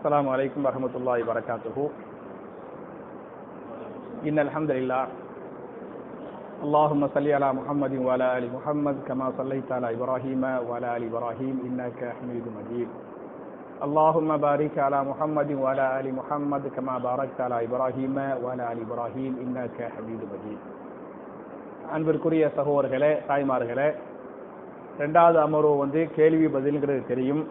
السلام عليكم ورحمة الله وبركاته إن الحمد لله اللهم صل على محمد وعلى آل محمد كما صليت على إبراهيم وعلى آل إبراهيم إنك حميد مجيد اللهم بارك على محمد وعلى آل محمد كما باركت على إبراهيم وعلى آل إبراهيم إنك حميد مجيد அன்பிற்குரிய சகோதரர்களே தாய்மார்களே ரெண்டாவது அமர்வு வந்து கேள்வி பதில்ங்கிறது தெரியும்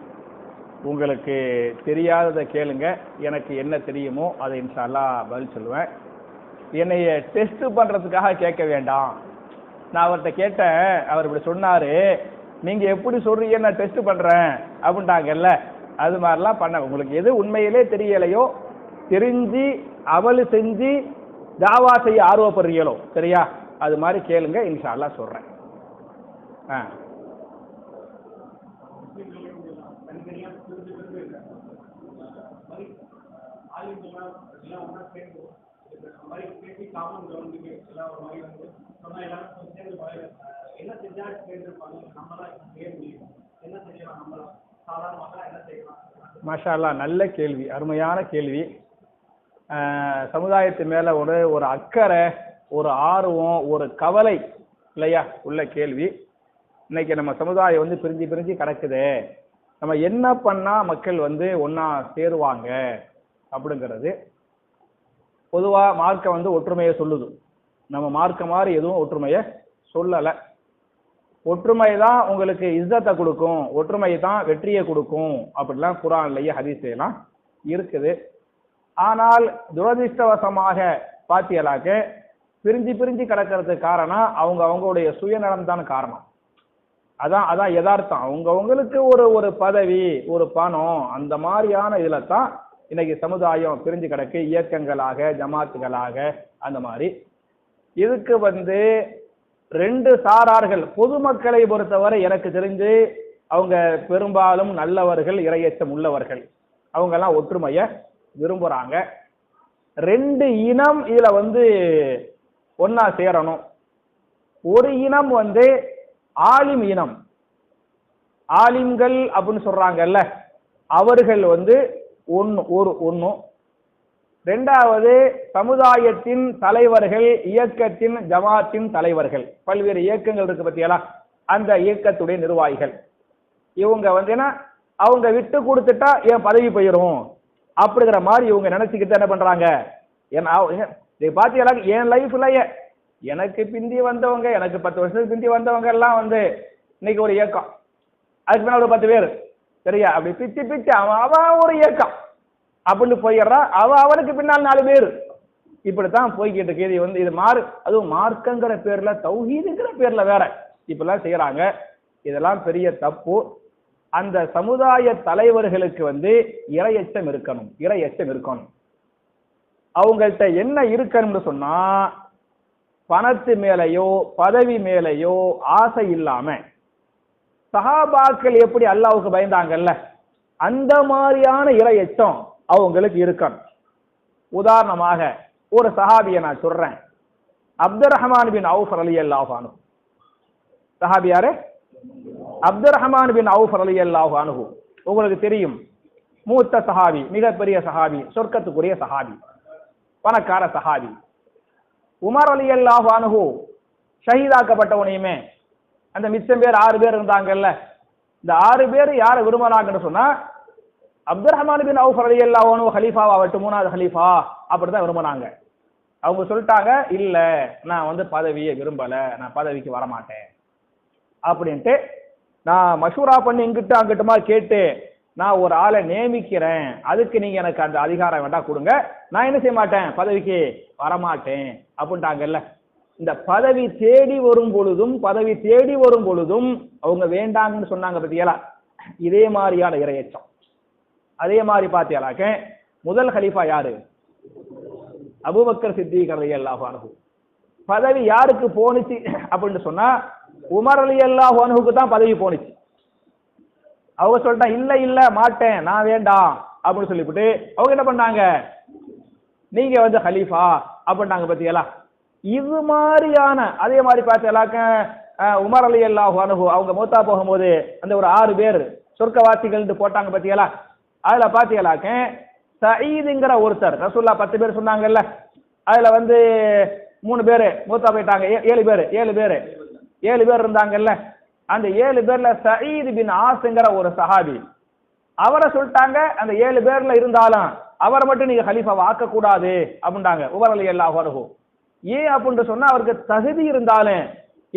உங்களுக்கு தெரியாததை கேளுங்க. எனக்கு என்ன தெரியுமோ அதை இன்ஷால்லா பதில் சொல்லுவேன். என்னைய டெஸ்ட் பண்றதுக்காக கேட்க வேண்டாம். நான் அவர்கிட்ட கேட்டேன். அவர் இப்படி சொன்னாரு. நீங்க எப்படி சொல்றீங்க? நான் டெஸ்ட் பண்றேன் அப்படின்ட்டாங்கல்ல. அது மாதிரிலாம் பண்ண உங்களுக்கு எது உண்மையிலே தெரியலையோ தெரிஞ்சு அவலு செஞ்சு தாவா செய்ய ஆர்வப்படுறீங்களோ சரியா? அது மாதிரி கேளுங்க. இன்ஷால்லா சொல்றேன். ஆ. என்ன செஞ்சா கேட்டிருப்பாங்க நம்மளாம் செய்ய முடியும் என்ன செய்யலாம் என்ன செய்யலாம் நல்ல கேள்வி அருமையான கேள்வி. ஆஹ் சமுதாயத்து மேல ஒரு ஒரு அக்கறை ஒரு ஆர்வம் ஒரு கவலை இல்லையா? உள்ள கேள்வி. இன்னைக்கு நம்ம சமுதாயம் வந்து பிரிஞ்சு பிரிஞ்சு கிடக்குதே. நம்ம என்ன பண்ணா மக்கள் வந்து ஒன்னா சேருவாங்க? அப்படிங்கிறது பொதுவாக மார்க்கம் வந்து ஒற்றுமையை சொல்லுது. நம்ம மார்க்க மாதிரி எதுவும் ஒற்றுமையை சொல்லலை. ஒற்றுமை தான் உங்களுக்கு இஸ்ஸத்தை கொடுக்கும். ஒற்றுமை தான் வெற்றியை கொடுக்கும். அப்படிலாம் குரான்லயே ஹதீஸ்லாம் இருக்குது. ஆனால் துரதிர்ஷ்டவசமாக பாத்தியலாக்க பிரிஞ்சு பிரிஞ்சு கிடக்கிறதுக்கு காரணம் அவங்க அவங்களுடைய சுயநலம் தான் காரணம். அதான் அதான் யதார்த்தம். அவங்க அவங்களுக்கு ஒரு ஒரு பதவி ஒரு பணம் அந்த மாதிரியான இதில் தான் இன்னைக்கு சமுதாயம் பிரிஞ்சு கிடக்கு இயக்கங்களாக ஜமாத்துகளாக அந்த மாதிரி. இதுக்கு வந்து ரெண்டு சாரார்கள் பொதுமக்களை பொறுத்தவரை எனக்கு தெரிஞ்சு அவங்க பெரும்பாலும் நல்லவர்கள் இரையச்சம் உள்ளவர்கள். அவங்க எல்லாம் ஒற்றுமைய விரும்புறாங்க. ரெண்டு இனம் இதுல வந்து ஒன்னா சேரணும். ஒரு இனம் வந்து ஆலிம் இனம். ஆலிம்கள் அப்படின்னு சொல்றாங்கல்ல அவர்கள் வந்து ஒன்று ஒரு ஒன்று ரெண்டாவது சமுதாயத்தின் தலைவர்கள் இயக்கத்தின் ஜமாத்தின் தலைவர்கள். பல்வேறு இயக்கங்கள் இருக்கு பத்தியெல்லாம் அந்த இயக்கத்துடைய நிர்வாகிகள். இவங்க வந்து என்ன? அவங்க விட்டு கொடுத்துட்டா என் பதவி போயிடும் அப்படிங்கிற மாதிரி இவங்க நினைச்சுக்கிட்டு என்ன பண்றாங்க? பாத்தீங்களா என் லைஃப்லயே எனக்கு பிந்தி வந்தவங்க எனக்கு பத்து வருஷத்துக்கு பிந்தி வந்தவங்க எல்லாம் வந்து இன்னைக்கு ஒரு இயக்கம். அதுக்கு மேல ஒரு பத்து பேர். சரியா? அப்படி பிச்சு பிச்சு அவன் அவன் ஒரு இயக்கம். அப்படின்னு போயிடுறான் அவன் அவனுக்கு பின்னால் நாலு பேர். இப்படித்தான் போய்கிட்டு இருக்கு. இது வந்து இது மாறு அதுவும் மார்க்கங்கிற பேர்ல தௌஹீதுங்கிற பேர்ல வேற. இப்பெல்லாம் செய்யறாங்க. இதெல்லாம் பெரிய தப்பு. அந்த சமுதாய தலைவர்களுக்கு வந்து இரையச்சம் இருக்கணும். இரையச்சம் இருக்கணும். அவங்கள்ட்ட என்ன இருக்கணும்னு சொன்னா பணத்து மேலேயோ பதவி மேலேயோ ஆசை இல்லாம சஹாபாக்கள் எப்படி அல்லாவுக்கு பயந்தாங்கல்ல? அந்த மாதிரியான இரையச்சம் அவங்களுக்கு இருக்கணும். உதாரணமாக ஒரு சஹாபியை நான் சொல்றேன். அப்துல் ரஹ்மான் பின் அவுஃப் அலி அல்லாஹானு சஹாபியாரு அப்துல் ரஹ்மான் பின் அவுஃப் அலி அல்லாஹானு உங்களுக்கு தெரியும் மூத்த சஹாபி மிகப்பெரிய சஹாபி சொர்க்கத்துக்குரிய சஹாபி பணக்கார சஹாபி. உமர் அலி அல்லாஹானு ஷஹீதாக்கப்பட்டவனையுமே அந்த மிச்சம் பேர் ஆறு பேர் இருந்தாங்கல்ல. இந்த ஆறு பேர் யாரை விரும்புறாங்கன்னு சொன்னா அப்துல் ரஹ்மான் பின் அவுஃப் அலி அல்லாஹ் ஹலீஃபா ஆகட்டும் மூணாவது ஹலீஃபா அப்படிதான் விரும்பினாங்க. அவங்க சொல்லிட்டாங்க இல்ல நான் வந்து பதவியை விரும்பல நான் பதவிக்கு வரமாட்டேன். அப்படின்ட்டு நான் மஷூரா பண்ணி இங்கிட்டு அங்கிட்டுமா கேட்டு நான் ஒரு ஆளை நியமிக்கிறேன். அதுக்கு நீங்க எனக்கு அந்த அதிகாரம் வேண்டாம் கொடுங்க. நான் என்ன செய்ய மாட்டேன்? பதவிக்கு வரமாட்டேன். அப்படின்ட்டாங்கல்ல. இந்த பதவி தேடி வரும் பொழுதும் பதவி தேடி வரும் பொழுதும் அவங்க வேண்டாங்கன்னு சொன்னாங்க பத்தியலா? இதே மாதிரியான இரையச்சம். அதே மாதிரி பாத்தியாலாக்க முதல் ஹலீஃபா யாரு? அபுபக்கர் சித்திக் அலி அல்லாஹு அனுகு பதவி யாருக்கு போனுச்சு அப்படின்னு சொன்னா உமர் அலி அல்லாஹ் அனுகுக்கு தான் பதவி போனுச்சு அவங்க சொல்லிட்டான் இல்ல இல்ல மாட்டேன் நான் வேண்டாம் அப்படின்னு சொல்லிவிட்டு அவங்க என்ன பண்ணாங்க? நீங்க வந்து ஹலீஃபா அப்படின்னாங்க பத்தியலா? இது மாதிரியான அதே மாதிரி பார்த்து அஹ், உமர் அலி அல்லாஹ் அனுகு அவங்க மூத்தா போகும்போது அந்த ஒரு ஆறு பேர் சொர்க்கவாசிகள் போட்டாங்க பத்தியலா அதுல பாத்தீங்களாக்க சயீதுங்கிற ஒருத்தர் ரசூல்லா பத்து பேர் சொன்னாங்கல்ல அதுல வந்து மூணு பேர் மூத்தா போயிட்டாங்க ஏ- ஏழு பேர் ஏழு பேர் ஏழு பேர் இருந்தாங்கல்ல அந்த ஏழு பேர்ல சயீத் பின் ஆசுங்கிற ஒரு சஹாபி. அவரை சொல்லிட்டாங்க அந்த ஏழு பேர்ல இருந்தாலும் அவரை மட்டும் நீங்க ஹலீஃபாவை ஆக்கக்கூடாது அப்படின்ட்டாங்க உமர் அலி அல்லாஹ் வருகும் ஏன் அப்படின்னு சொன்னா அவருக்கு தகுதி இருந்தாலும்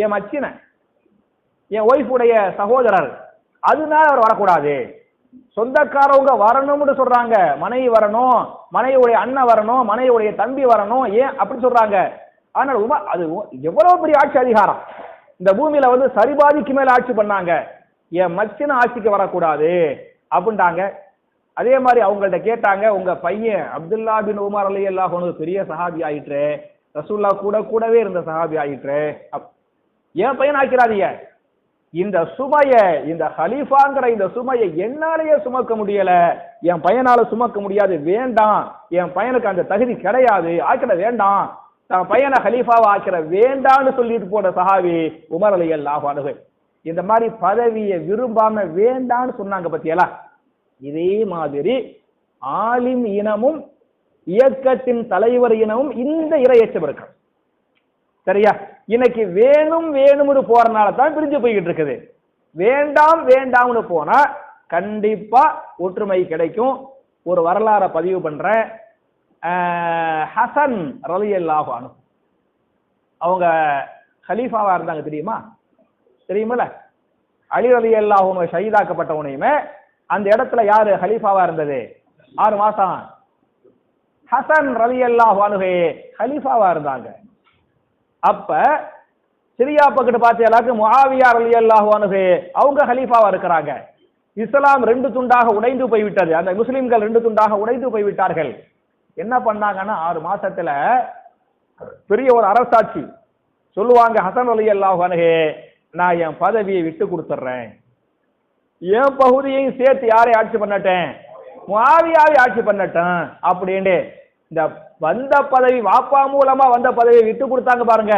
என் மச்சின என் ஒய்ஃபுடைய சகோதரர் அதனால அவர் வரக்கூடாது. சொந்தக்காரவங்க வரணும்னு சொல்றாங்க மனைவி வரணும் மனைவியுடைய அண்ணன் வரணும் மனைவியுடைய தம்பி வரணும் ஏன் அப்படின்னு சொல்றாங்க. ஆனால் உமா அது எவ்வளவு பெரிய ஆட்சி அதிகாரம். இந்த பூமியில வந்து சரிபாதிக்கு மேல ஆட்சி பண்ணாங்க. என் மச்சின ஆட்சிக்கு வரக்கூடாது அப்படின்ட்டாங்க. அதே மாதிரி அவங்கள்ட்ட கேட்டாங்க உங்க பையன் அப்துல்லா பின் உமர் அலி அல்லாஹ் பெரிய சஹாபி ஆயிற்று ரசூல்லா கூட கூடவே இருந்த சஹாபி ஆயிற்று. அப்- என் பையன் ஆக்கிறாதீங்க இந்த சுமைய இந்த ஹலீஃபாங்கிற இந்த சுமையை என்னாலேயே சுமக்க முடியல. என் பையனால சுமக்க முடியாது. வேண்டாம். என் பையனுக்கு அந்த தகுதி கிடையாது. ஆக்கிட வேண்டாம். தன் பையனை ஹலீஃபாவை ஆக்கிற வேண்டாம்னு சொல்லிட்டு போன சஹாபி உமர் அலி அல்லாஹ் இந்த மாதிரி பதவியை விரும்பாம வேண்டான்னு சொன்னாங்க பத்தியலா? இதே மாதிரி ஆலிம் இனமும் இயக்கத்தின் தலைவர் இனமும் இந்த இரையச்சம் இருக்கு சரியா? இன்னைக்கு வேணும் வேணும்னு போறனால தான் பிரிஞ்சு போய்கிட்டு இருக்குது. வேண்டாம் வேண்டாம்னு போனா கண்டிப்பா ஒற்றுமை கிடைக்கும். ஒரு வரலாறை பதிவு பண்ற ஹசன் ரலியல்லாஹு அன்ஹு. அவங்க ஹலீஃபாவா இருந்தாங்க தெரியுமா? தெரியுமில்ல அலி ரலியல்லாஹு அன்ஹு ஷஹீதாக்கப்பட்ட உனையுமே அந்த இடத்துல யாரு ஹலீஃபாவா இருந்தது? ஆறு மாசம். ஹசன் ரலியல்லாஹு அன்ஹு ஹலீஃபாவா இருந்தாங்க. அப்ப சிரியா பக்கத்து முஹாவியா ரலி அல்லாஹ் அன்ஹு அவங்க ஹலீஃபாவா இருக்கிறாங்க. இஸ்லாம் ரெண்டு துண்டாக உடைந்து போய்விட்டது. அந்த முஸ்லிம்கள் ரெண்டு துண்டாக உடைந்து போய்விட்டார்கள். என்ன பண்ணாங்கன்னா ஆறு மாசத்துல பெரிய ஒரு அரசாட்சி சொல்லுவாங்க ஹசன் ரலியல்லாஹு அன்ஹு நான் என் பதவியை விட்டு கொடுத்துட்றேன். என் பகுதியையும் சேர்த்து யாரை ஆட்சி பண்ணட்டேன்? முஆவியாவை ஆட்சி பண்ணட்டும் அப்படின்ட்டு. இந்த வந்த பதவி வாப்பா மூலமா வந்த பதவியை விட்டு கொடுத்தாங்க பாருங்க.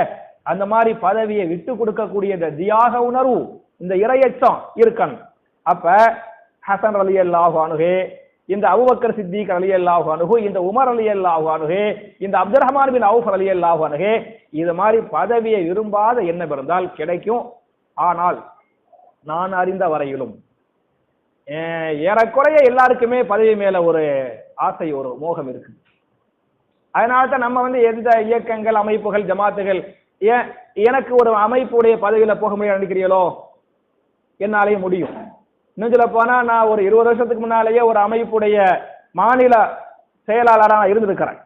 அந்த மாதிரி பதவியை விட்டு கொடுக்கக்கூடிய இந்த தியாக உணர்வு இந்த இரையச்சம் இருக்கணும். அப்ப ஹசன் அலி அல்லாஹு அணுகு இந்த அபுபக்கர் சித்திக் அலி அல்லாஹு அணுகு இந்த உமர் அலி அல்லாஹு அணுகு இந்த அப்துல் ரஹ்மான் பின் அவுஃப் அலி அல்லாஹு அணுகு இது மாதிரி பதவியை விரும்பாத எண்ணம் இருந்தால் கிடைக்கும். ஆனால் நான் அறிந்த வரையிலும் ஏறக்குறைய எல்லாருக்குமே பதவி மேல ஒரு ஆசை ஒரு மோகம் இருக்கு. அதனால தான் நம்ம வந்து எந்த இயக்கங்கள் அமைப்புகள் ஜமாத்துகள் ஏன் எனக்கு ஒரு அமைப்புடைய பதவியில போக முடியாது நினைக்கிறீங்களோ? என்னாலேயே முடியும். இன்னும் சொல்ல போனா நான் ஒரு இருபது வருஷத்துக்கு முன்னாலேயே ஒரு அமைப்புடைய மாநில செயலாளராக இருந்திருக்கிறேன்.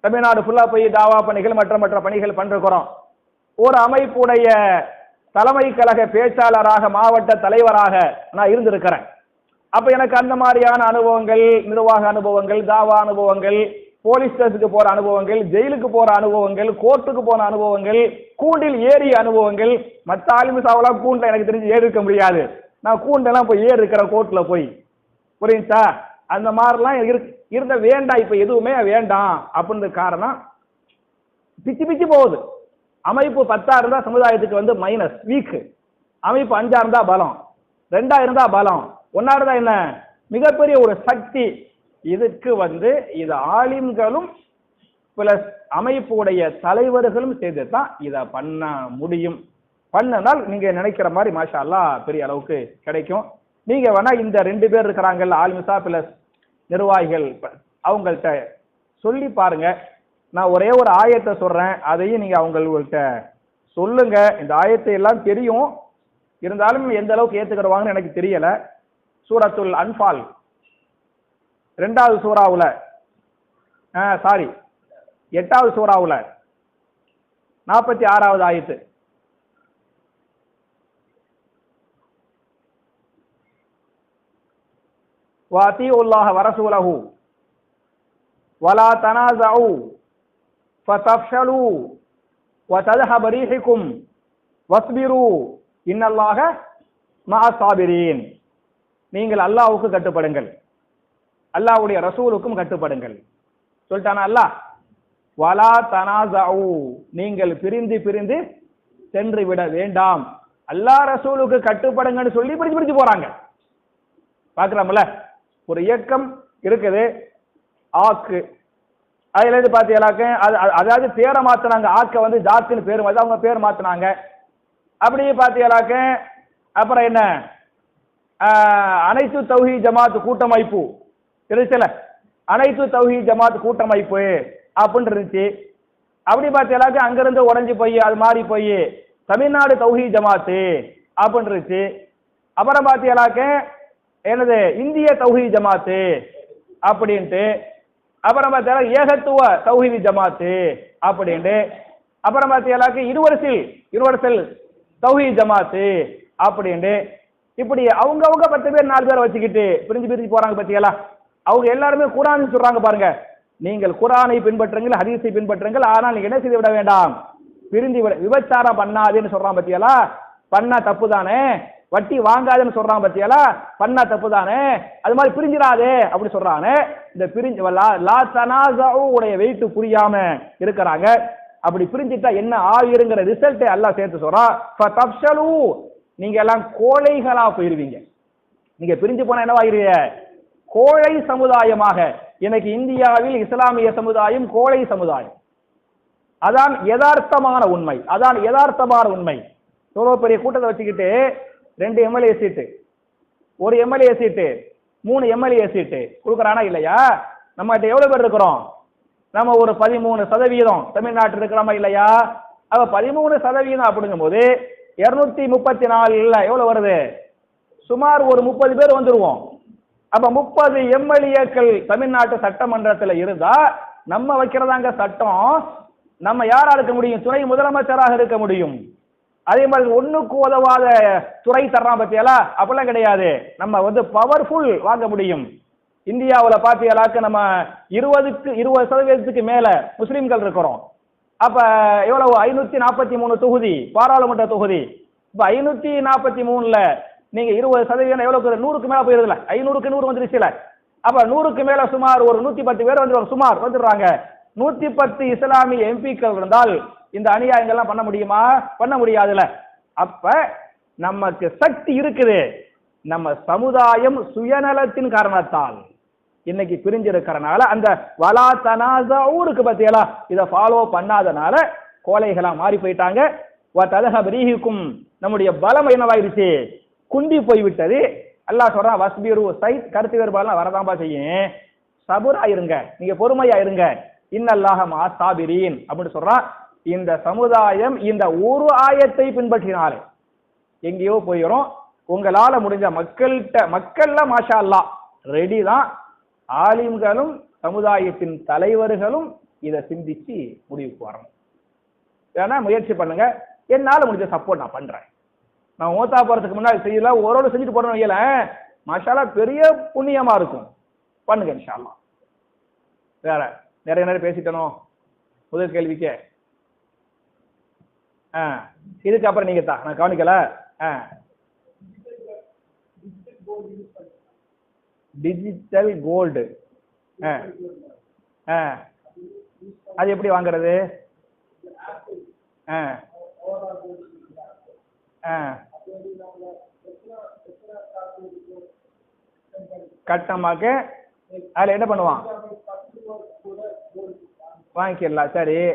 தமிழ்நாடு ஃபுல்லா போய் தாவா பணிகள் மற்ற மற்ற பணிகள் பண்ணிருக்கிறோம் ஒரு அமைப்புடைய தலைமை கழக பேச்சாளராக மாவட்ட தலைவராக நான் இருந்திருக்கிறேன். அப்ப எனக்கு அந்த மாதிரியான அனுபவங்கள் நிர்வாக அனுபவங்கள் தாவா அனுபவங்கள் போலீஸ் ஸ்டேஷனுக்கு போற அனுபவங்கள் ஜெயிலுக்கு போற அனுபவங்கள் கோர்ட்டுக்கு போன அனுபவங்கள் கூண்டில் ஏறிய அனுபவங்கள் மற்ற ஆலிமிசாவெல்லாம் கூண்டில் எனக்கு தெரிஞ்சு ஏறி இருக்க முடியாது. நான் கூண்டெல்லாம் போய் ஏறி இருக்கிற கோர்ட்ல போய். புரியுதா அந்த மாதிரிலாம் இருந்த வேண்டாம் இப்ப எதுவுமே வேண்டாம் அப்படின்ற காரணம் பிச்சு பிச்சு போகுது. அமைப்பு பத்தா இருந்தா சமுதாயத்துக்கு வந்து மைனஸ் வீக் அமைப்பு அஞ்சா இருந்தா பலம். ரெண்டா இருந்தா பலம். ஒன்னா என்ன? மிகப்பெரிய ஒரு சக்தி. இதுக்கு வந்து இது ஆலிம்களும் பிளஸ் அமைப்புடைய தலைவர்களும் சேர்ந்து தான் இதை பண்ண முடியும். பண்ணனால் நீங்க நினைக்கிற மாதிரி மாஷா அல்லாஹ் பெரிய அளவுக்கு கிடைக்கும். நீங்க வேணா இந்த ரெண்டு பேர் இருக்கிறாங்கல்ல ஆலிமிசா பிளஸ் நிர்வாகிகள் அவங்கள்ட்ட சொல்லி பாருங்க. நான் ஒரே ஒரு ஆயத்தை சொல்றேன். அதையும் நீங்க அவங்கள்ட்ட சொல்லுங்க. இந்த ஆயத்தை எல்லாம் தெரியும். இருந்தாலும் எந்த அளவுக்கு ஏத்துக்கிறவாங்கன்னு எனக்கு தெரியல. சூரத்துல் அன்பால் ரெண்டாவது சூறாவில் சாரி எட்டாவது சூறாவில் நாற்பத்தி ஆறாவது ஆயத்து. வாத்தி உல்லாஹ வரசூலகு வலா தனாசு ஃபதஃப்ஷலு வததஹப ரீஹிக்கும் வஸ்பிரு இன்னல்லாஹ மஅ சாபிரீன். நீங்கள் அல்லாவுக்கு கட்டுப்படுங்கள். அல்லாஹ்வுடைய ரசூலுக்கும் கட்டுப்படுங்கள். சொல்லிட்டானா அல்லாஹ்? வலா தனாசஉ நீங்கள் பிரிந்து பிரிந்து சென்று விட வேண்டாம். அல்லாஹ் ரசூலுக்கு கட்டுப்படுங்கன்னு சொல்லி பிரிஞ்சு பிரிஞ்சு போறாங்க. பாக்குறோம்ல ஒரு இயக்கம் இருக்குது. ஆக்கு. அதுல இருந்து பாத்தீங்கன்னாக்க அது அதாவது பேரை மாத்தினாங்க. ஆக்க வந்து ஜாத்துன்னு பேர் வந்து அவங்க பேர் மாத்தினாங்க. அப்படியே பாத்தீங்கன்னாக்க அப்புறம் என்ன? அனைத்து தௌஹி ஜமாத் கூட்டமைப்பு இருந்துச்சுல? அனைத்து தௌஹி ஜமாத் கூட்டமைப்பு அப்படின்னு இருந்துச்சு. அப்படி பார்த்தீங்கன்னாக்க அங்கிருந்து உடஞ்சி போய் அது மாறி போய் தமிழ்நாடு தௌஹி ஜமாத்து அப்படின்னு இருந்துச்சு. அப்புறம் பார்த்தீங்கன்னாக்க என்னது இந்திய தௌஹி ஜமாத்து அப்படின்ட்டு. அப்புறம் பார்த்தீங்கன்னா ஏகத்துவ தௌஹி ஜமாத்து அப்படின்ட்டு. அப்புறம் பார்த்தீங்களாக்கு இருவரிசில் இருவரிசல் தௌஹி ஜமாத்து அப்படின்ட்டு. இப்படி அவங்கவுங்க பத்து பேர் நாலு பேர் வச்சுக்கிட்டு பிரிஞ்சு பிரிஞ்சு போறாங்க பத்தியலா அவங்க எல்லாருமே குரான் சொல்றாங்க பாருங்க. நீங்கள் குரானை பின்பற்றுங்கள் ஹதீஸை பின்பற்றுங்கள் ஆனால் நீங்க என்ன செய்து விட வேண்டாம்? பிரிந்து விட விபச்சாரம் பண்ணாதேன்னு சொல்றான் பத்தியலா பண்ணா தப்பு தானே வட்டி வாங்காதுன்னு சொல்றான் பத்தியாலா பண்ணா தப்பு தானே அது மாதிரி பிரிஞ்சிடாதே அப்படி சொல்றானே. இந்த பிரிஞ்சு லா- லா தனாசாவு உடைய வெயிட்டு புரியாம இருக்கிறாங்க. அப்படி பிரிஞ்சிட்டா என்ன ஆயிருங்கிற ரிசல்ட்டை எல்லாம் சேர்த்து சொல்றான். நீங்க எல்லாம் கோழைகளா போயிருவீங்க. நீங்க பிரிஞ்சு போனா என்னவாயிருவீங்க கோழை சமுதாயமாக. இன்னைக்கு இந்தியாவில் இஸ்லாமிய சமுதாயம் கோழை சமுதாயம். அதான் யதார்த்தமான உண்மை. அதான் யதார்த்தமான உண்மை. எவ்வளவு பெரிய கூட்டத்தை வச்சுக்கிட்டு ரெண்டு எம்எல்ஏ சீட்டு ஒரு எம்எல்ஏ சீட்டு மூணு எம்எல்ஏ சீட்டு கொடுக்குறானா இல்லையா? நம்மகிட்ட எவ்வளவு பேர் இருக்கிறோம்? நம்ம ஒரு பதிமூணு சதவீதம் தமிழ்நாட்டில் இருக்கிறோமா இல்லையா? அப்ப பதிமூணு சதவீதம் அப்படிங்கும்போது இருநூத்தி முப்பத்தி நாலுல எவ்வளவு வருது? சுமார் ஒரு முப்பது பேர் வந்துருவோம். அப்ப முப்பது எம்எல்ஏக்கள் தமிழ்நாட்டு சட்டமன்றத்தில் இருந்தா நம்ம வைக்கிறதாங்க சட்டம். நம்ம யாரா இருக்க முடியும்? துணை முதலமைச்சராக இருக்க முடியும். அதே மாதிரி ஒண்ணுக்கு உதவாத துறை தர்றான் பத்தியாலா அப்படிலாம் கிடையாது. நம்ம வந்து பவர்ஃபுல் வாங்க முடியும். இந்தியாவில் பாத்தீங்களாக்க நம்ம இருபதுக்கு இருபது சதவீதத்துக்கு மேல முஸ்லீம்கள் இருக்கிறோம். அப்ப எவ்வளவு? ஐநூத்தி நாற்பத்தி மூணு தொகுதி பாராளுமன்ற தொகுதி. இப்ப ஐநூத்தி நாற்பத்தி மூணுல நீங்க இருபது சதவீதம் எவ்வளவு நூறுக்கு மேல போயிருதுல. ஐநூறுக்கு நூறு வந்துருச்சுல அப்ப நூறுக்கு மேல சுமார் ஒரு நூத்தி பத்து பேர் வந்துருவாங்க. சுமார் வந்துடுறாங்க. நூத்தி பத்து இஸ்லாமிய எம்பிக்கள் இருந்தால் இந்த அநியாயங்கள்லாம் பண்ண முடியுமா? பண்ண முடியாதுல. அப்ப நமக்கு சக்தி இருக்குது. நம்ம சமுதாயம் சுயநலத்தின் காரணத்தால். இன்னைக்கு பிரிஞ்சிருக்கிறனால அந்த வலா தனாசா ஊருக்கு பத்தியலா இதை ஃபாலோ பண்ணாதனால கோலைகளா மாறி போயிட்டாங்க. ததக நம்முடைய பலம் என்னவாயிருச்சு? குண்டி போய்விட்டது. அல்லாஹ் சொல்றான் வஸ்பீரு சைத் கருத்து வேறுபாடுலாம் வரதாம்பா செய்யும். சபுரா இருங்க நீங்க பொறுமையா இருங்க. இன்னல்லாஹ மா சாபிரீன் அப்படின்னு சொல்றான். இந்த சமுதாயம் இந்த ஒரு ஆயத்தை பின்பற்றினாலே எங்கேயோ போயிடும் உங்களால முடிஞ்ச மக்கள்கிட்ட மக்கள்ல மாஷா அல்லாஹ் ரெடி தான். ஆலிம்களும் சமுதாயத்தின் தலைவர்களும் இதை சிந்திச்சு முடிவுக்கு வரணும். வேணா முயற்சி பண்ணுங்க. என்னால முடிஞ்ச சப்போர்ட் நான் பண்றேன். நான் ஓத்தா போறதுக்கு முன்னாடி செய்யல ஓரோடு செஞ்சுட்டு போறேன்னு வையல. மஷாலா பெரிய புண்ணியமா இருக்கும். பண்ணுங்க இன்ஷால்லா வேற நிறைய நேரம் பேசிட்டனோ? முதல் கேள்விக்கு. ஆ இதுக்கப்புறம் நீங்க தான் நான் கவனிக்கல. ஆ. டிஜிட்டல் கோல்டு ஆ. ஆ. அது எப்படி வாங்குறது? ஆ. ஆ. கட்டமாக்க அதில் என்ன பண்ணுவான்? வாங்கிக்கலாம் சரி.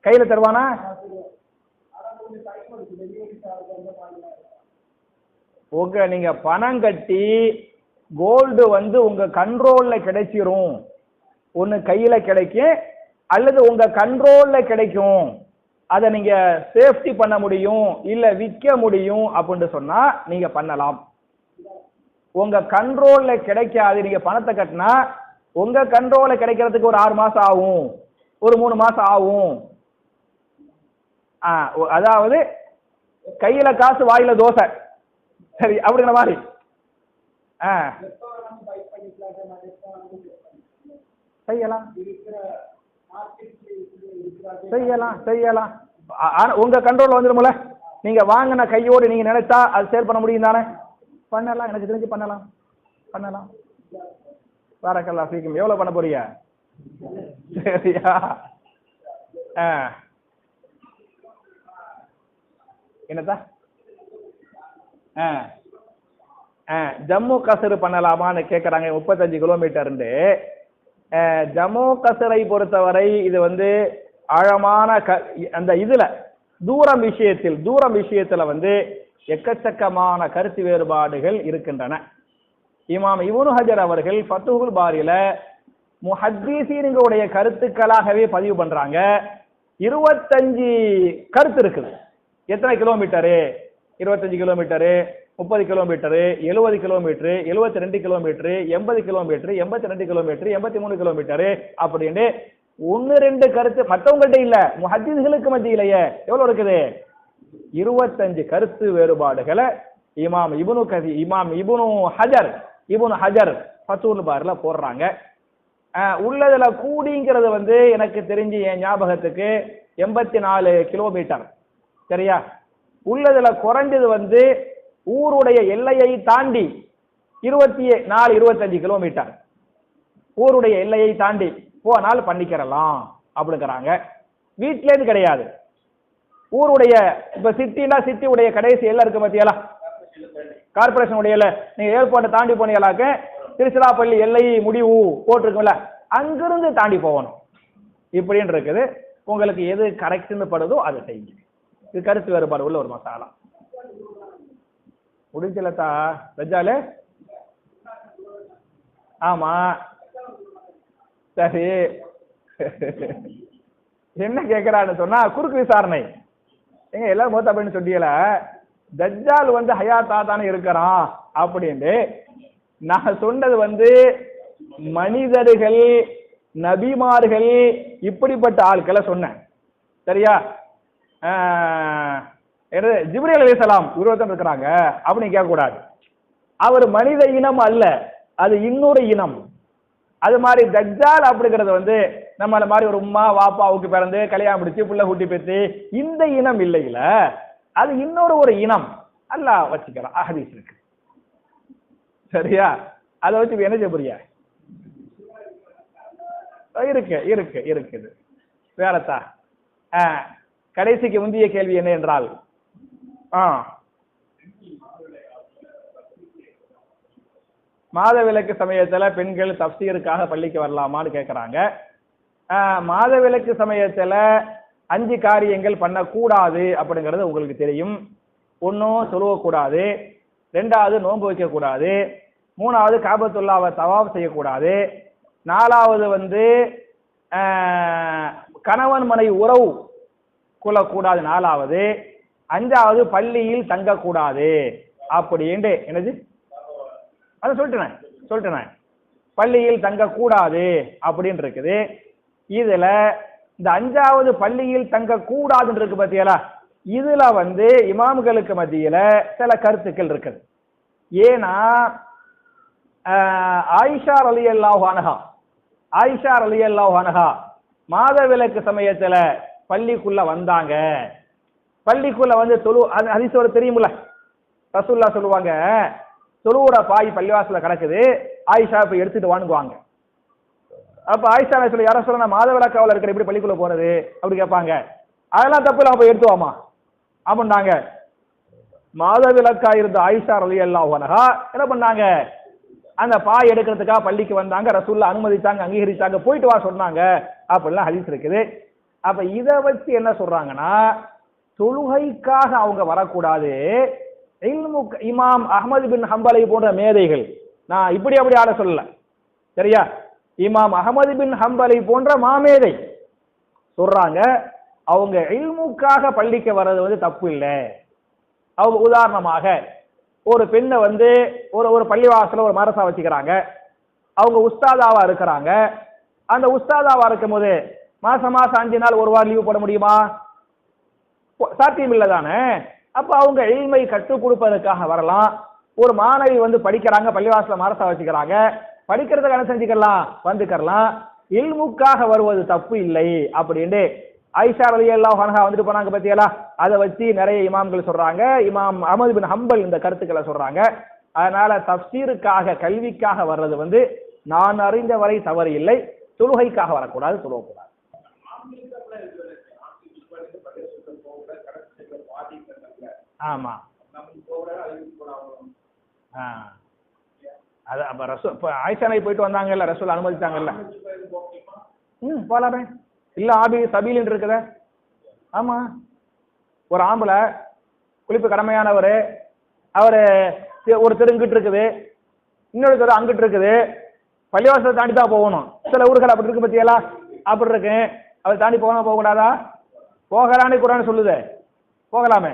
கையில் தருவானா? ஓகே நீங்க பணம் கட்டி கோல்டு வந்து உங்க கண்ட்ரோல்ல கிடைச்சிரும். ஒன்று கையில கிடைக்கும் அல்லது உங்க கண்ட்ரோல்ல கிடைக்கும். அதை நீங்க சேஃப்டி பண்ண முடியும் இல்ல விற்க முடியும் அப்படின்னு சொன்னா நீங்க பண்ணலாம். உங்க கண்ட்ரோல்ல கிடைக்காது நீங்க பணத்தை கட்டினா உங்க கண்ட்ரோல்ல கிடைக்கிறதுக்கு ஒரு ஆறு மாசம் ஆகும். ஒரு மூணு மாசம் ஆகும். ஆ, அதாவது கையில காசு வாயில தோசை. சரி அப்படிங்கிற மாதிரி ஆ. செய்யலாம். செய்யலாம் செய்யலாம். ஆ- உங்கள் உங்க கண்ட்ரோல் வந்துடும்ல நீங்க வாங்கின கையோடு நீங்க நினைச்சா அது சேல் பண்ண முடியும் தானே? பண்ணலாம் எனக்கு தெரிஞ்சு பண்ணலாம். பண்ணலாம். பாரக்கல்லா சீக்கிரம். எவ்வளவு பண்ண போறீங்க? சரியா? ஆ. என்னதா ஆ. ஆ ஜம்மு கசரு பண்ணலாமான்னு கேட்குறாங்க முப்பத்தஞ்சு கிலோமீட்டர்ண்டு ஜம்மு கசரை பொறுத்தவரை இது வந்து ஆழமான க அந்த இதில் தூரம் விஷயத்தில் தூரம் விஷயத்தில் வந்து எக்கச்சக்கமான கருத்து வேறுபாடுகள் இருக்கின்றன. இமாம் இவனு ஹஜர் அவர்கள் ஃபத்துகுல் பாரியில் முஹத்தீசீன்களுடைய கருத்துக்களாகவே பதிவு பண்ணுறாங்க இருபத்தஞ்சு கருத்து இருக்குது. எத்தனை கிலோமீட்டரு இருபத்தஞ்சு கிலோமீட்டரு முப்பது கிலோமீட்டரு எழுபது கிலோமீட்டரு எழுபத்தி ரெண்டு கிலோமீட்டரு எண்பது கிலோமீட்டரு எண்பத்தி ரெண்டு கிலோமீட்டரு எண்பத்தி மூணு கிலோமீட்டரு அப்படின்னு ஒன்று ரெண்டு கருத்து மற்றவங்கள்ட்ட இல்ல. முஹத்தீஸ்களுக்கு மத்தியிலேயே எவ்வளவு இருக்குது? இருபத்தஞ்சு கருத்து வேறுபாடுகளை இமாம் இபுனு கதி இமாம் இபுனு ஹஜர் இபுனு ஹஜர் ஃபத்தூல் பார்ல போடுறாங்க. அஹ் உள்ளதுல கூடிங்கிறது வந்து எனக்கு தெரிஞ்சு என் ஞாபகத்துக்கு எண்பத்தி நாலு கிலோமீட்டர் சரியா? உள்ளதுல குறைஞ்சது வந்து ஊருடைய எல்லையை தாண்டி இருபத்தி நாலு இருபத்தஞ்சு கிலோமீட்டர் ஊருடைய எல்லையை தாண்டி போனால் பண்ணிக்கிறலாம் அப்படிங்கிறாங்க. வீட்டிலேருந்து கிடையாது. ஊருடைய இப்ப சிட்டினா சிட்டி உடைய கடைசி எல்லாம் இருக்கு பத்தியெல்லாம் கார்பரேஷன் உடைய நீங்க ஏர்போர்ட்டை தாண்டி போனீங்களாக்க திருச்சிராப்பள்ளி எல்லை முடிவு போட்டிருக்கும்ல அங்கிருந்து தாண்டி போகணும். இப்படின்னு இருக்குது. உங்களுக்கு எது கரெக்ட்னு படுதோ அதை செய்யுங்க. இது கருத்து வேறுபாடு உள்ள ஒரு மசாலா. முடிஞ்சலத்தா? ரஜாலு? ஆமா. சரி. என்ன கேட்கிறான்னு சொன்னா குறுக்கு விசாரணை. ஏங்க எல்லாரும் மூத்த அப்படின்னு சொல்லியல தஜ்ஜால் வந்து ஹயாத்தா தானே இருக்கிறான்? அப்படின்ட்டு நான் சொன்னது வந்து மனிதர்கள் நபிமார்கள் இப்படிப்பட்ட ஆட்களை சொன்னேன். சரியா? ஆஹ், என்னது? ஜிப்ரீல் அலைஹிஸ்ஸலாம் உருவத்தம் இருக்கிறாங்க அப்படின்னு கேட்கக்கூடாது. அவர் மனித இனம் அல்ல. அது இன்னொரு இனம். அது மாதிரி தஜ்ஜால் அப்படிங்கிறது வந்து நம்மள மாதிரி ஒரு உம்மா வாப்பாவுக்கு பிறந்து கல்யாணம் பிடிச்சி புள்ள குட்டி பெற்று இந்த இனம் இல்லையில. அது இன்னொரு ஒரு இனம். அல்ல வச்சுக்கலாம் அஹதீஸ் இருக்கு. சரியா? அதை வச்சு என்ன செய்ய போறியா இருக்கு இருக்கு இருக்குது. வேறத்தா? ஆ, கடைசிக்கு முந்தைய கேள்வி என்ன என்றால்? ஆ. மாதவிலக்கு சமயத்துல பெண்கள் தப்சீருக்காக பள்ளிக்கு வரலாமான்னு கேட்குறாங்க மாதவிலக்கு சமயத்துல அஞ்சு காரியங்கள் பண்ணக்கூடாது அப்படிங்கிறது உங்களுக்கு தெரியும். ஒன்றும் சொல்லக்கூடாது ரெண்டாவது நோன்பு வைக்கக்கூடாது. மூணாவது காபத்துல்லாவை தவாப் செய்யக்கூடாது. நாலாவது வந்து கணவன் மனை உறவு கொள்ளக்கூடாது நாலாவது அஞ்சாவது பள்ளியில் தங்கக்கூடாது. அப்படின்ட்டு என்னது? அதை சொல்லிட்டேன் சொல்லிட்டேன். பள்ளியில் தங்கக்கூடாது அப்படின்னு இருக்குது இதுல இந்த அஞ்சாவது பள்ளியில் தங்கக்கூடாதுன்னு இருக்கு பார்த்தீங்களா இதுல வந்து இமாம்களுக்கு மத்தியில சில கருத்துக்கள் இருக்குது. ஏன்னா ஆயிஷார் ஆயிஷா அலி அல்லாஹ் அனஹா ஆயிஷா அலி அல்லாஹ் அனஹா மாதவிலக்கு சமயத்துல பள்ளிக்குள்ள வந்தாங்க. பள்ளிக்குள்ள வந்து தொழு அது ஹதீஸோட தெரியுமில்ல? ரசூல்லா சொல்லுவாங்க தொழுவுற பாய் பள்ளிவாசல கிடக்குது ஆயிஷா போய் எடுத்துட்டு வாங்குவாங்க. அப்ப ஆயிஷா சொல்லி யாரோ சொல்ல மாத விளக்காவில் இருக்கிற எப்படி பள்ளிக்குள்ள போறது? அப்படி கேட்பாங்க. அதெல்லாம் தப்பு இல்லாம போய் எடுத்துவாமா அப்படின்னாங்க. மாதவிலக்கா இருந்த ஆயிஷா ரலி அல்லாஹா என்ன பண்ணாங்க? அந்த பாய் எடுக்கிறதுக்காக பள்ளிக்கு வந்தாங்க ரசூல்லா அனுமதித்தாங்க அங்கீகரித்தாங்க போயிட்டு வா சொன்னாங்க. அப்படிலாம் ஹரிஸ் இருக்குது. அப்ப இதை வச்சு என்ன சொல்றாங்கன்னா தொழுகைக்காக அவங்க வரக்கூடாது. இமாம் அஹமது பின் ஹம்பலை போன்ற மேதைகள். நான் இப்படி அப்படி ஆட சொல்லல. சரியா? இமாம் அகமது பின் ஹம்பலை போன்ற மாமேதை சொல்றாங்க அவங்க இல்முக்காக பள்ளிக்கு வர்றது வந்து தப்பு இல்லை. அவங்க உதாரணமாக ஒரு பெண்ணை வந்து ஒரு ஒரு பள்ளிவாசல ஒரு மரசா வச்சுக்கிறாங்க. அவங்க உஸ்தாதாவா இருக்கிறாங்க. அந்த உஸ்தாதாவா இருக்கும்போது போது மாசம் அஞ்சு நாள் ஒரு வாரம் லீவு போட முடியுமா? சாத்தியம் இல்லை தானே அப்போ அவங்க எளிமை கற்றுக் கொடுப்பதற்காக வரலாம். ஒரு மாணவி வந்து படிக்கிறாங்க பள்ளிவாசல மரசா வச்சுக்கிறாங்க. படிக்கிறதுக்கு என்ன செஞ்சுக்கலாம்? வந்துக்கலாம் இல்முக்காக வருவது தப்பு இல்லை அப்படின்ட்டு ஐஷா அலி அல்லாஹ் ஹனஹா வந்துட்டு போனாங்க பத்தியலா? அதை வச்சு நிறைய இமாம்கள் சொல்றாங்க. இமாம் அமது பின் ஹம்பல் இந்த கருத்துக்களை சொல்றாங்க. அதனால தப்சீருக்காக கல்விக்காக வர்றது வந்து நான் அறிந்த வரை தவறு இல்லை. தொழுகைக்காக வரக்கூடாது சொல்லக்கூடாது ஆங்கிலத்துல இருக்கிறது ஆங்கிலத்துல பள்ளிக்கூடம் போக கடைசி பாதி ஆமா நமக்கு போகிற அதுக்கு ஆமாம் ஆ. அது அப்ப ரசூ இப்போ ஆயிஷானை போயிட்டு வந்தாங்கல்ல ரசூல் அனுமதித்தாங்கல்ல. ம் போலாமே. இல்ல ஆபி சபீலின் இருக்குத. ஆமா. ஒரு ஆம்பளை குளிப்பு கடமையானவர் அவர் ஒரு தெரு இங்கிட்டு இருக்குது. இன்னொரு தெரு அங்கிட்டு இருக்குது. பள்ளிவாசலை தாண்டி தான் போகணும். சில ஊர்கள் அப்படி இருக்கு பத்தியலா அப்படி இருக்கு. அவர் தாண்டி போகணும் போகக்கூடாதா போகலான்னு குரான் சொல்லுது. போகலாமே.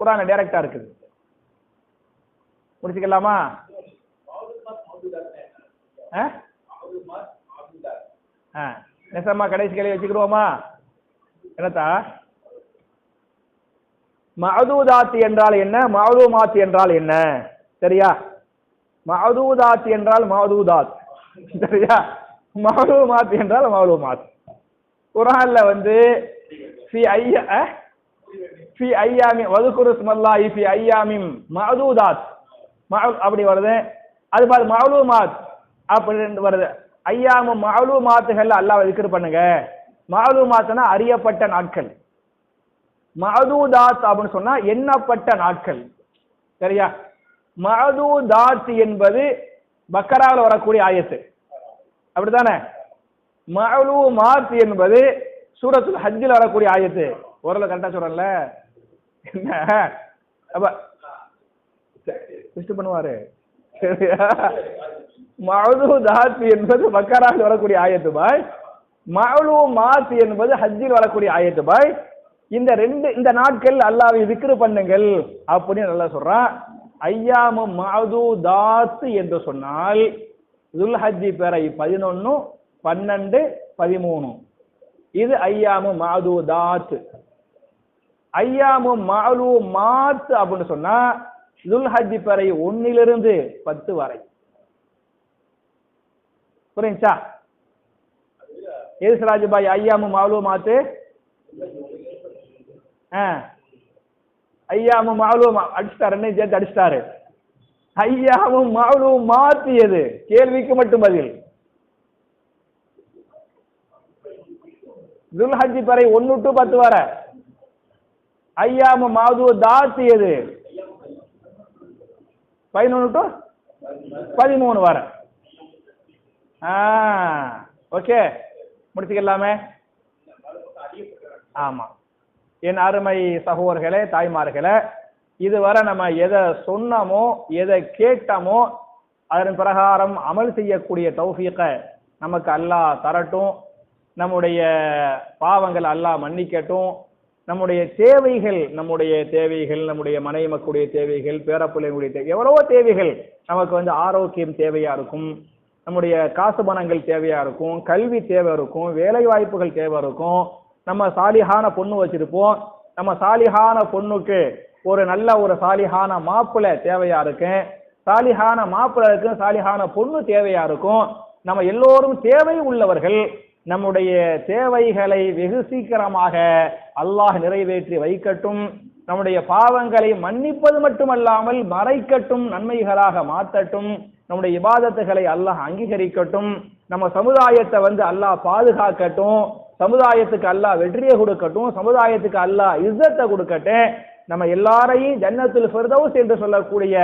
குரான் டைரக்டா இருக்குது. முடிச்சுக்கலாமா? நெசமா கடைசி கேள்வி வச்சுக்கிடுவோமா? என்னத்தா? மஅதூதாத் என்றால் என்ன? மஅலூமாத் என்றால் என்ன? சரியா? மஅதூதாத் என்றால் மஅதூதாத். சரியா? மஅலூமாத் என்றால் மஅலூமாத் குரான்ல வந்து ஃபி ஐய அ? ஃபி ஐயாமி வதுக்குரு ஸ்மல்லாஹி ஃபி ஐயாமிம் மஅதூதாத் மஅ- அப்படி வருது. அது பாரு மஅலூமாத் அப்படி வருது. ஐயாமு மஅலூமாத்துகள் அல்லாஹ் விக்ர் பண்ணுங்க. மஅலூமாத்னா அறியப்பட்ட நாட்கள். மஅதூதாத் அப்படின்னு சொன்னா எண்ணப்பட்ட நாட்கள். சரியா? மஅதூதாத் என்பது பக்கராவில் வரக்கூடிய ஆயத்து. அப்படித்தானே? மஅலூமாத் என்பது சூரத்துல் ஹஜ்ஜில் வரக்கூடிய ஆயத்து. ஓரளவு கரெக்டா சொல்றேன்ல? என்ன? அப்ப பண்ணுவாரு. சரியா மஅதூதாத் என்பது மக்கராக வரக்கூடிய ஆயத்து பாய். மாத்து என்பது ஹஜ்ஜில் வரக்கூடிய ஆயத்து பாய். இந்த ரெண்டு இந்த நாட்கள் அல்லாவை விக்கிரு பண்ணுங்கள் அப்படின்னு நல்லா சொல்றான். ஐயாமு மஅதூதாத் என்று சொன்னால் துல்ஹஜ்ஜி பேரை பதினொன்னு பன்னெண்டு பதிமூணு. இது ஐயாமு மஅதூதாத் ஐயாமு மாலு மாத் அப்படின்னு சொன்னா துல்ஹஜ்ஜி பறை ஒன்னிலிருந்து பத்து வரை. புரியுச்சா எது பாய் ஐயாமு மாலு மாத்து? ஐயாமு மாலு அடிச்சிட்டாரு என்ன சேர்த்து அடிச்சிட்டாரு. ஐயாமு மாலூம் மாத்தியது. கேள்விக்கு மட்டும் பதில். துல்ஹஜி பறை ஒன்னு டு பத்து வரை. ஐயாமு மாது தாத்தியது பதினொன்று டு பதிமூணு வர. ஓகே. முடிச்சுக்கலாமே. ஆமா. என் அருமை சகோதரர்களே தாய்மார்களே இதுவரை நம்ம எதை சொன்னமோ எதை கேட்டமோ அதன் பிரகாரம் அமல் செய்யக்கூடிய தௌஃபீக்கை நமக்கு அல்லாஹ் தரட்டும். நம்முடைய பாவங்கள் அல்லாஹ் மன்னிக்கட்டும். நம்முடைய தேவைகள் நம்முடைய தேவைகள் நம்முடைய மனைவி மக்களுடைய தேவைகள் பேரப்பிள்ளைகளுடைய தேவை எவ்வளவோ தேவைகள் நமக்கு வந்து ஆரோக்கியம் தேவையா இருக்கும் நம்முடைய காசு பணங்கள் தேவையா இருக்கும் கல்வி தேவை இருக்கும் வேலை வாய்ப்புகள் தேவை இருக்கும் நம்ம சாலிஹான பொண்ணு வச்சிருப்போம் நம்ம சாலிஹான பொண்ணுக்கு ஒரு நல்ல ஒரு சாலிஹான மாப்பிள்ளை தேவையா இருக்கு சாலிஹான மாப்பிள்ளை இருக்கும் சாலிஹான பொண்ணு தேவையா இருக்கும் நம்ம எல்லோரும் தேவை உள்ளவர்கள் நம்முடைய தேவைகளை வெகு சீக்கிரமாக அல்லாஹ் நிறைவேற்றி வைக்கட்டும். நம்முடைய பாவங்களை மன்னிப்பது மட்டுமல்லாமல் மறைக்கட்டும் நன்மைகளாக மாற்றட்டும் நம்முடைய இபாதத்துகளை அல்லாஹ் அங்கீகரிக்கட்டும். நம்ம சமுதாயத்தை வந்து அல்லாஹ் பாதுகாக்கட்டும். சமுதாயத்துக்கு அல்லாஹ் வெற்றியை கொடுக்கட்டும். சமுதாயத்துக்கு அல்லாஹ் இஸ்ஸத்தை கொடுக்கட்டும். நம்ம எல்லாரையும் ஜன்னத்தில் ஃபிர்தவுஸ் என்று சொல்லக்கூடிய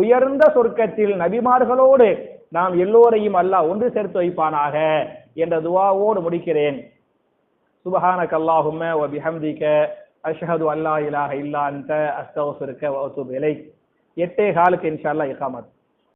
உயர்ந்த சொர்க்கத்தில் நபிமார்களோடு நாம் எல்லோரையும் அல்லாஹ் ஒன்று சேர்த்து வைப்பானாக என்ற துவாவோடு முடிக்கிறேன். சுபஹான அல்லாஹும்ம வ பிஹம்திக அஷ்ஹது அல்லாஹ் இலாஹ இல்லா அன்த அஸ்தக்ஃபிருக வ அத்தூபு இலைக். எட்டே காலுக்கு இன்ஷா அல்லாஹ் இகாமத்